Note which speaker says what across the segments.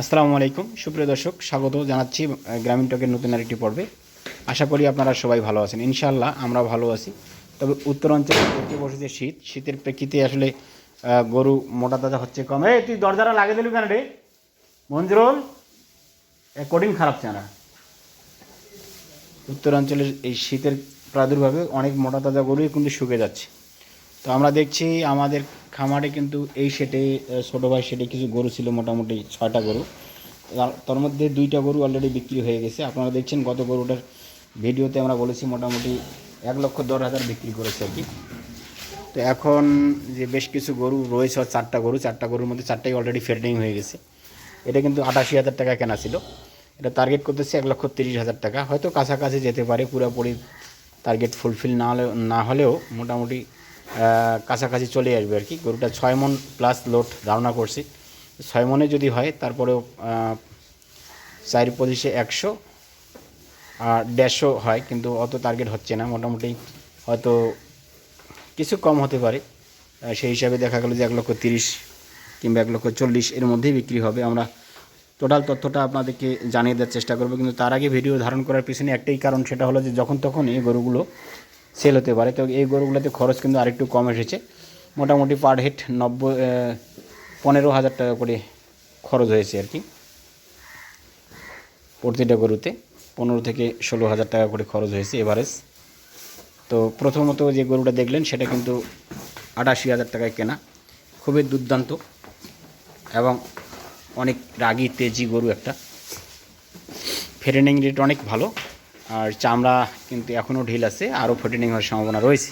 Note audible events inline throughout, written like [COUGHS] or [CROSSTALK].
Speaker 1: আসসালামু আলাইকুম। সুপ্রিয় দর্শক, স্বাগত জানাচ্ছি গ্রামীণ টকের নতুন আরেকটি পর্বে। আশা করি আপনারা সবাই ভালো আছেন। ইনশাআল্লাহ আমরা ভালো আছি। তবে উত্তর অঞ্চলে পড়তে বসেছে শীত, শীতের প্রেক্ষিতে আসলে গরু মোটা তাজা হচ্ছে কম। এই, তুই দরজাটা লাগিয়ে দিলি কেন রে? মঞ্জুরুল কঠিন খারাপ চানা উত্তরাঞ্চলের এই শীতের প্রাদুর্ভাবে অনেক মোটা তাজা গরুই কিন্তু শুকে যাচ্ছে। তো আমরা দেখছি আমাদের খামারে কিন্তু এই সেটে ছোটো ভাই সেটে কিছু গরু ছিল, মোটামুটি ছয়টা গরু। তার- মধ্যে দুইটা গরু অলরেডি বিক্রি হয়ে গেছে। আপনারা দেখছেন গত গরুটার ভিডিওতে আমরা বলেছি মোটামুটি এক লক্ষ দশ হাজার বিক্রি করেছে আর কি। তো এখন যে বেশ কিছু গরু রয়েছে চারটা গরু, চারটা গরুর মধ্যে চারটাই অলরেডি ফেডিং হয়ে গেছে। এটা কিন্তু আটাশি হাজার টাকা কেনা ছিল। এটা টার্গেট করতেছে এক লক্ষ তিরিশ হাজার টাকা। হয়তো কাছাকাছি যেতে পারে, পুরোপুরি টার্গেট ফুলফিল না হলেও না হলেও মোটামুটি কাছাকাছি চলে আসবে আর কি। গরুটা ছয় মন প্লাস লোড ধারণা করছি। ছয় মনে যদি হয়, তারপরেও চার পঁচিশে একশো আর দেড়শো হয়, কিন্তু অত টার্গেট হচ্ছে না। মোটামুটি হয়তো কিছু কম হতে পারে। সেই হিসাবে দেখা গেলো যে এক লক্ষ তিরিশ কিংবা এক লক্ষ চল্লিশ এর মধ্যেই বিক্রি হবে। আমরা টোটাল তথ্যটা আপনাদেরকে জানিয়ে দেওয়ার চেষ্টা করব। কিন্তু তার আগে ভিডিও ধারণ করার পিছনে একটাই কারণ, সেটা হলো যে যখন তখন এই গরুগুলো সেল হতে পারে। তো এই গরুগুলোতে খরচ কিন্তু আরেকটু কম এসেছে। মোটামুটি পার হেড নব্বই পনেরো হাজার টাকা করে খরচ হয়েছে আর কি। প্রতিটা গরুতে পনেরো থেকে ষোলো হাজার টাকা করে খরচ হয়েছে এভারেজ তো প্রথমত যে গরুটা দেখলেন, সেটা কিন্তু আটাশি হাজার টাকায় কেনা। খুবই দুর্দান্ত এবং অনেক রাগী, তেজি গরু একটা। ফেটেনিং রেট অনেক ভালো। আর চামড়া কিন্তু এখনও ঢিল আছে আরও ফেটেনিং হওয়ার সম্ভাবনা রয়েছে।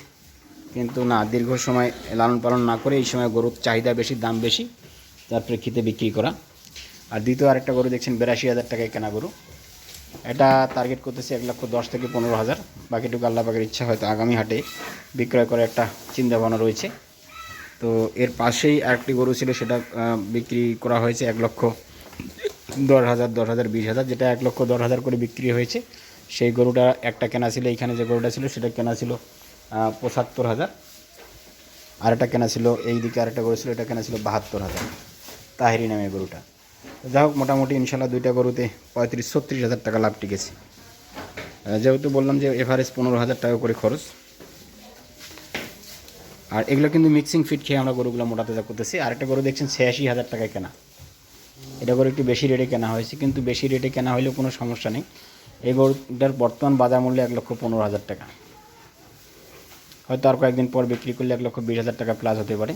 Speaker 1: কিন্তু না, দীর্ঘ সময় লালন পালন না করে এই সময় গরুর চাহিদা বেশি, দাম বেশি তার প্রেক্ষিতে বিক্রি করা। আর দ্বিতীয় আরেকটা গরু দেখছেন, বিরাশি হাজার টাকায় কেনা গরু। এটা টার্গেট করতেছে এক লক্ষ দশ থেকে পনেরো হাজার। বাকিটুকু আল্লাহ পাকের ইচ্ছা, হয়তো আগামী হাটে বিক্রয় করার একটা চিন্তাভাবনা রয়েছে। তো এর পাশেই আরেকটি গরু ছিল, সেটা বিক্রি করা হয়েছে এক লক্ষ দশ হাজার দশ হাজার, বিশ হাজার, যেটা এক লক্ষ দশ হাজার করে বিক্রি হয়েছে। সেই গরুটা একটা কেনা ছিল, এইখানে যে গরুটা ছিল সেটা কেনা ছিল পঁচাত্তর হাজার। আর একটা কেনা ছিল এই দিকে আরেকটা গরু ছিল, এটা কেনা ছিল বাহাত্তর হাজার। তাহেরি নামে গরুটা। যাই হোক, মোটামুটি ইনশাল্লাহ দুইটা গরুতে পঁয়ত্রিশ, ছত্রিশ হাজার টাকা লাভ টিকেছে। যেহেতু বললাম যে এভারেজ পনেরো হাজার টাকা করে খরচ। আর এগুলো কিন্তু মিক্সিং ফিট খেয়ে আমরা গরুগুলো মোটা তাজা করতেছি। আর একটা গরু দেখছেন ছিয়াশি হাজার টাকায় কেনা। এটা গরু একটু বেশি রেটে কেনা হয়েছে, কিন্তু বেশি রেটে কেনা হলেও কোনো সমস্যা নেই। এই গরুটার বর্তমান বাজার মূল্য এক লক্ষ পনেরো হাজার টাকা। হয়তো আর কয়েকদিন পর বিক্রি করলে এক লক্ষ বিশ হাজার টাকা প্লাস হতে পারে।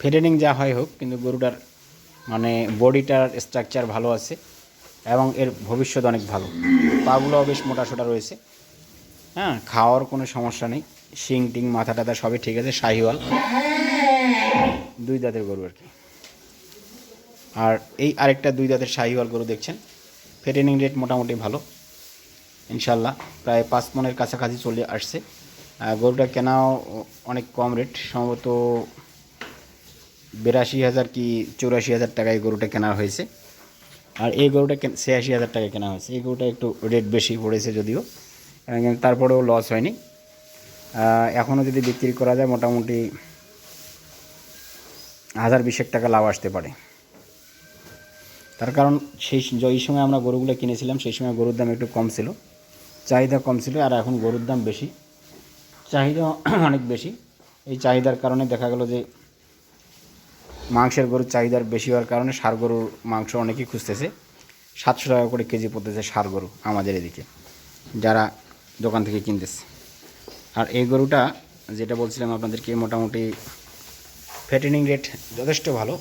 Speaker 1: ফেডেনিং যা হয় হোক, কিন্তু গরুটার মানে বডিটার স্ট্রাকচার ভালো আছে এবং এর ভবিষ্যৎ অনেক ভালো। পাগুলোও বেশ মোটা সোটা রয়েছে। হ্যাঁ খাওয়ার কোনো সমস্যা নেই। শিং টিং, মাথা টাথা সবই ঠিক আছে, শাহিওয়াল। দুই দাঁতের গরু আর কি। আর এই আরেকটা দুই দাঁতের শাহিওয়াল গরু দেখছেন ফেটেনিং রেট মোটামুটি ভালো ইনশাল্লাহ প্রায় পাঁচ মনের কাছাকাছি চলে আসছে। গরুটা কেনাও অনেক কম রেট সম্ভবত বিরাশি হাজার কি চৌরাশি হাজার টাকায় গরুটা কেনা হয়েছে। আর এই গরুটা ছিয়াশি হাজার টাকায় কেনা হয়েছে। এই গরুটা একটু রেট বেশি পড়েছে যদিও তারপরেও লস হয়নি। এখনও যদি বিক্রি করা যায় মোটামুটি হাজার বিশেক টাকা লাভ আসতে পারে। তার কারণ সেই যেই সময় আমরা গরুগুলো কিনেছিলাম, সেই সময় গরুর দাম একটু কম ছিল। চাহিদা কম ছিল আর এখন গরুর দাম বেশি। চাহিদা [CLEARS THROAT] অনেক বেশি। এই চাহিদার কারণে দেখা গেল যে মাংসের গরুর চাহিদার বেশি হওয়ার কারণে ষাড় গরুর মাংস অনেকেই খুঁজতেছে। সাতশো টাকা করে কেজি পড়তেছে সার গরু আমাদের এদিকে, যারা দোকান থেকে কিনতেছে। আর এই গরুটা, যেটা বলছিলাম আপনাদেরকে, মোটামুটি ফ্যাটেনিং রেট যথেষ্ট ভালো।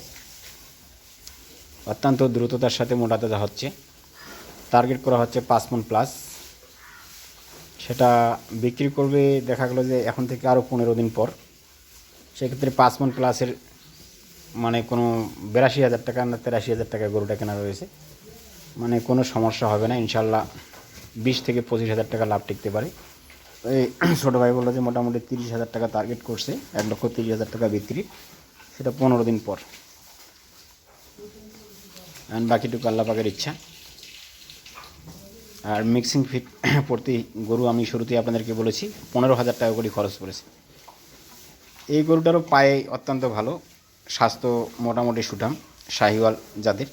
Speaker 1: অত্যন্ত দ্রুততার সাথে মোটা তাজা হচ্ছে। টার্গেট করা হচ্ছে পাঁচ মন প্লাস সেটা বিক্রি করবে, দেখা গেলো যে এখন থেকে আরও পনেরো দিন পর। সেক্ষেত্রে পাঁচ মন প্লাসের মানে কোনো বিরাশি হাজার টাকা না তেরাশি হাজার টাকা গরুটা কেনা রয়েছে। মানে কোনো সমস্যা হবে না ইনশাল্লাহ বিশ থেকে পঁচিশ হাজার টাকা লাভ টিকতে পারে। এই [CLEARS THROAT] ছোটো ভাই বলল যে মোটামুটি তিরিশ হাজার টাকা টার্গেট করছে, এক লক্ষ তিরিশ হাজার টাকা বিক্রি। সেটা পনেরো দিন পর। অ্যান্ড বাকিটুকু আল্লাহ পাকের ইচ্ছা। আর মিক্সিং ফিট [COUGHS] প্রতি গরু আমি শুরুতেই আপনাদেরকে বলেছি, পনেরো হাজার টাকা করে খরচ পড়েছে এই গরুটারও পায়ে অত্যন্ত ভালো, স্বাস্থ্য মোটামুটি সুঠাম, শাহিওয়াল জাতের।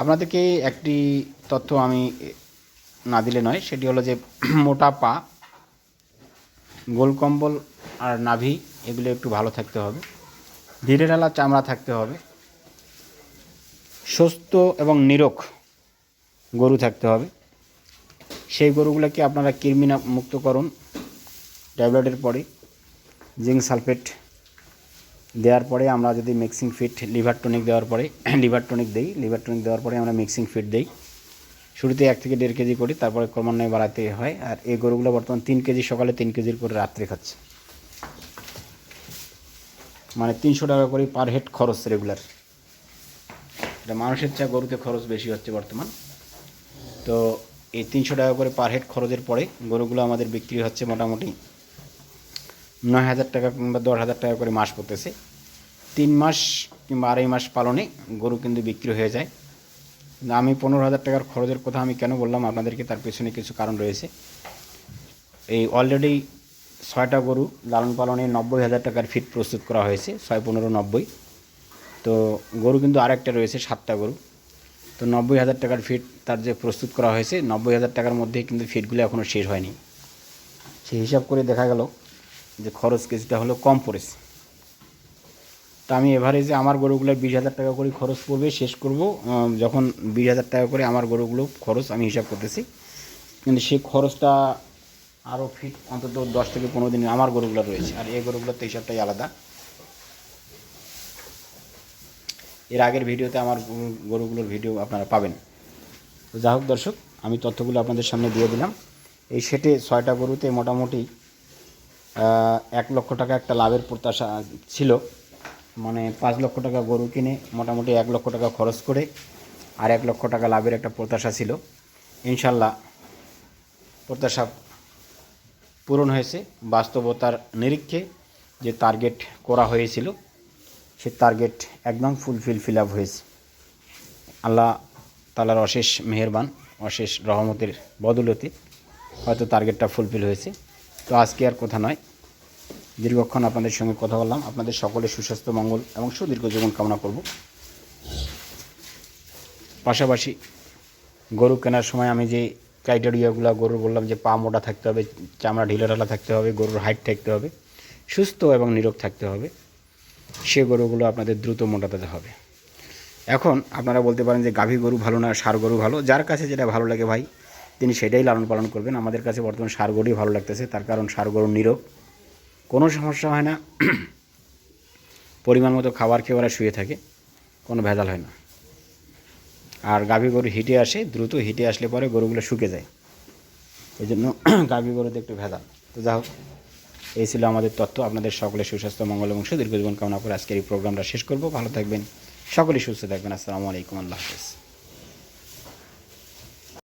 Speaker 1: আপনাদেরকে একটি তথ্য আমি না দিলে নয়, সেটি হলো যে [COUGHS] মোটা পা, গোল কম্বল আর নাভি, এগুলো একটু ভালো থাকতে হবে। ধীরে ঢালা চামড়া থাকতে হবে। সুস্থ এবং নিরোগ গরু থাকতে হবে। সেই গরুগুলোকে আপনারা কৃমিনা মুক্ত করুন। ট্যাবলেটের পরে, জিঙ্ক সালফেট দেওয়ার পরে আমরা যদি মিক্সিং ফিট, লিভার টনিক দেওয়ার পরে, লিভার টনিক দিই, লিভার টনিক দেওয়ার পরে আমরা মিক্সিং ফিট দিই। শুরুতে এক থেকে দেড় কেজি করি, তারপরে ক্রমান্বয়ে বাড়াতে হয়। আর এই গরুগুলো বর্তমান তিন কেজি, সকালে তিন কেজির করে রাত্রে খাচ্ছে। মানে তিনশো টাকা করে পার হেড খরচ রেগুলার এটা মানুষের চেয়ে গরুতে খরচ বেশি হচ্ছে বর্তমান। তো এই তিনশো টাকা করে পার হেড খরচের পরে গরুগুলো আমাদের বিক্রি হচ্ছে মোটামুটি নয় হাজার টাকা কিংবা দশ হাজার টাকা করে মাস পড়তেছে। তিন মাস কিংবা আড়াই মাস পালনে গরু কিন্তু বিক্রি হয়ে যায়। আমি পনেরো হাজার টাকার খরচের কথা আমি কেন বললাম, আপনাদেরকে তার পেছনে কিছু কারণ রয়েছে। এই অলরেডি ছয়টা গরু লালন পালনে নব্বই হাজার টাকার ফিট প্রস্তুত করা হয়েছে, ছয়, পনেরো, নব্বই। তো গরু কিন্তু আরেকটা রয়েছে, সাতটা গরু। তো নব্বই হাজার টাকার ফিট তার যে প্রস্তুত করা হয়েছে, নব্বই হাজার টাকার মধ্যে কিন্তু ফিটগুলো এখনও শেষ হয়নি। সেই হিসাব করে দেখা গেল যে খরচ কিছুটা হলো কম পড়েছে। তা আমি এভারেজে আমার গরুগুলো বিশ হাজার টাকা করে খরচ পড়বে শেষ করব। যখন বিশ হাজার টাকা করে আমার গরুগুলো খরচ আমি হিসাব করতেছি। কিন্তু সেই খরচটা আরও ফিট অন্তত দশ থেকে পনেরো দিন আমার গরুগুলো রয়েছে। আর এই গরুগুলোর তো হিসাবটাই আলাদা। এর আগের ভিডিওতে আমার গরু- গরুগুলোর ভিডিও আপনারা পাবেন। তো যাই হোক দর্শক, আমি তথ্যগুলো আপনাদের সামনে দিয়ে দিলাম। এই সেটে ছয়টা গরুতে মোটামুটি এক লক্ষ টাকা একটা লাভের প্রত্যাশা ছিল। মানে পাঁচ লক্ষ টাকা গরু কিনে মোটামুটি এক লক্ষ টাকা খরচ করে আর এক লক্ষ টাকা লাভের একটা প্রত্যাশা ছিল। ইনশাল্লাহ প্রত্যাশা পূরণ হয়েছে। বাস্তবতার নিরীক্ষে যে টার্গেট করা হয়েছিল, সে টার্গেট একদম ফুলফিল ফিল আপ হয়েছে। আল্লাহ তালার অশেষ মেহেরবান, অশেষ রহমতের বদলতে হয়তো টার্গেটটা ফুলফিল হয়েছে। তো আজকে আর কথা নয়। দীর্ঘক্ষণ আপনাদের সঙ্গে কথা বললাম। আপনাদের সকলের সুস্বাস্থ্য, মঙ্গল এবং সুদীর্ঘ জীবন কামনা করব। পাশাপাশি গরু কেনার সময় আমি যে ক্রাইটেরিয়াগুলো গরুর বললাম যে পা মোটা থাকতে হবে, চামড়া ঢিলা ঢালা থাকতে হবে, গরুর হাইট থাকতে হবে, সুস্থ এবং নিরোগ থাকতে হবে, সে গরুগুলো আপনাদের দ্রুত মোটাতে হবে। এখন আপনারা বলতে পারেন যে গাভী গরু ভালো না, সার গরু ভালো, যার কাছে যেটা ভালো লাগে ভাই, তিনি সেটাই লালন পালন করবেন। আমাদের কাছে বর্তমান সার গরুই ভালো লাগতেছে, তার কারণ সার গরু নিরোগ। কোনো সমস্যা হয় না, [CLEARS THROAT] পরিমাণ মতো খাবার খেয়ে ওরা শুয়ে থাকে, কোনো ভেজাল হয় না। আর গাভী গরু হিটে আসে, দ্রুত হিটে আসলে পরে গরুগুলো শুকে যায়। এই জন্য [CLEARS THROAT] গাভী গরুতে একটু ভেজাল। তো যাই হোক, এই ছিল আমাদের তথ্য। আপনাদের সকলে সুস্বাস্থ্য, মঙ্গল এবং সুদীর্ঘ জীবন কামনা করে আজকের এই প্রোগ্রামটা শেষ করব। ভালো থাকবেন, সকলেই সুস্থ থাকবেন। আসসালামু আলাইকুম, আল্লাহ হাফেজ।